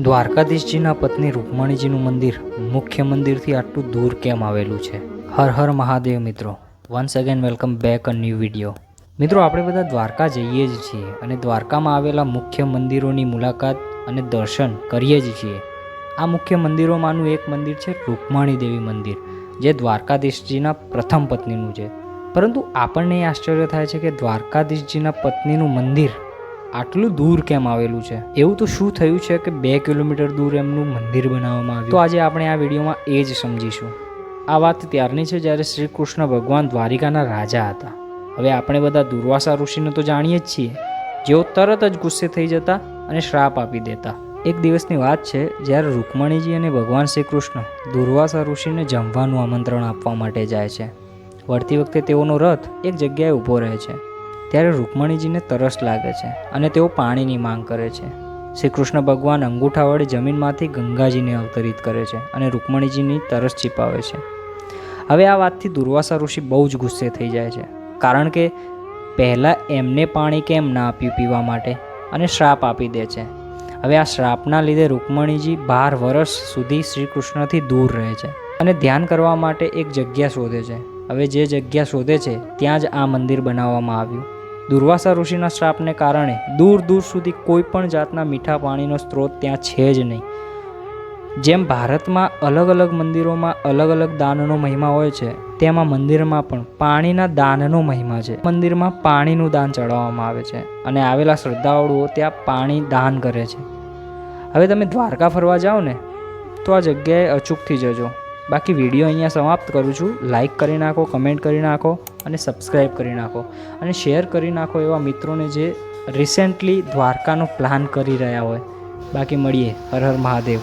દ્વારકાધીશજીના પત્ની રૂકમણીજીનું મંદિર મુખ્ય મંદિરથી આટલું દૂર કેમ આવેલું છે? હર હર મહાદેવ મિત્રો once again welcome back a new video મિત્રો, આપણે બધા દ્વારકા જઈએ જ છીએ અને દ્વારકામાં આવેલા મુખ્ય મંદિરોની મુલાકાત અને દર્શન કરીએ જ છીએ. આ મુખ્ય મંદિરોમાંનું એક મંદિર છે રૂકમણી દેવી મંદિર, જે દ્વારકાધીશજીના પ્રથમ પત્નીનું છે. પરંતુ આપણને એ આશ્ચર્ય થાય છે કે દ્વારકાધીશજીના પત્નીનું મંદિર આટલું દૂર કેમ આવેલું છે? એવું તો શું થયું છે કે બે કિલોમીટર દૂર એમનું મંદિર બનાવવામાં આવ્યું? તો આજે આપણે આ વિડીયોમાં એ જ સમજીશું. આ વાત ત્યારની છે જ્યારે શ્રી કૃષ્ણ ભગવાન દ્વારિકાના રાજા હતા. હવે આપણે બધા દુર્વાસા ઋષિને તો જાણીએ જ છીએ. જેઓ તરત જ ગુસ્સે થઈ જતા અને શ્રાપ આપી દેતા. એક દિવસની વાત છે, જ્યારે રૂકમણીજી અને ભગવાન શ્રી કૃષ્ણ દુર્વાસા ઋષિને જમવાનું આમંત્રણ આપવા માટે જાય છે. વળતી વખતે તેઓનો રથ એક જગ્યાએ ઊભો રહે છે. ત્યારે રૂકમણીજીને તરસ લાગે છે અને તેઓ પાણીની માંગ કરે છે. શ્રી કૃષ્ણ ભગવાન અંગૂઠા વડે જમીનમાંથી ગંગાજીને અવતરિત કરે છે અને રૂકમણીજીની તરસ છીપાવે છે. હવે આ વાતથી દુર્વાસા ઋષિ બહુ જ ગુસ્સે થઈ જાય છે, કારણ કે પહેલાં એમને પાણી કેમ ના આપ્યું પીવા માટે અને શ્રાપ આપી દે છે. હવે આ શ્રાપના લીધે રૂકમણીજી બાર વર્ષ સુધી શ્રી કૃષ્ણથી દૂર રહે છે અને ધ્યાન કરવા માટે એક જગ્યા શોધે છે. હવે જે જગ્યા શોધે છે, ત્યાં જ આ મંદિર બનાવવામાં આવ્યું. દુર્વાસા ઋષિના શ્રાપને કારણે દૂર દૂર સુધી કોઈ પણ જાતના મીઠા પાણીનો સ્ત્રોત ત્યાં છે જ નહીં. જેમ ભારતમાં અલગ અલગ મંદિરોમાં અલગ અલગ દાનનો મહિમા હોય છે, તેમાં મંદિરમાં પણ પાણીના દાનનો મહિમા છે. મંદિરમાં પાણીનું દાન ચડાવવામાં આવે છે અને આવેલા શ્રદ્ધાળુઓ ત્યાં પાણી દાન કરે છે. હવે તમે દ્વારકા ફરવા જાઓ ને, તો આ જગ્યાએ અચૂકથી જજો. બાકી વીડિયો અહીંયા સમાપ્ત કરું છું. લાઈક કરી નાખો કમેન્ટ કરી નાખો. અને સબસ્ક્રાઈબ કરી નાખો. અને શેર કરી નાખો એવા મિત્રોને જે રિસેન્ટલી દ્વારકાનો પ્લાન કરી રહ્યા હોય. બાકી મળીએ. હર હર મહાદેવ.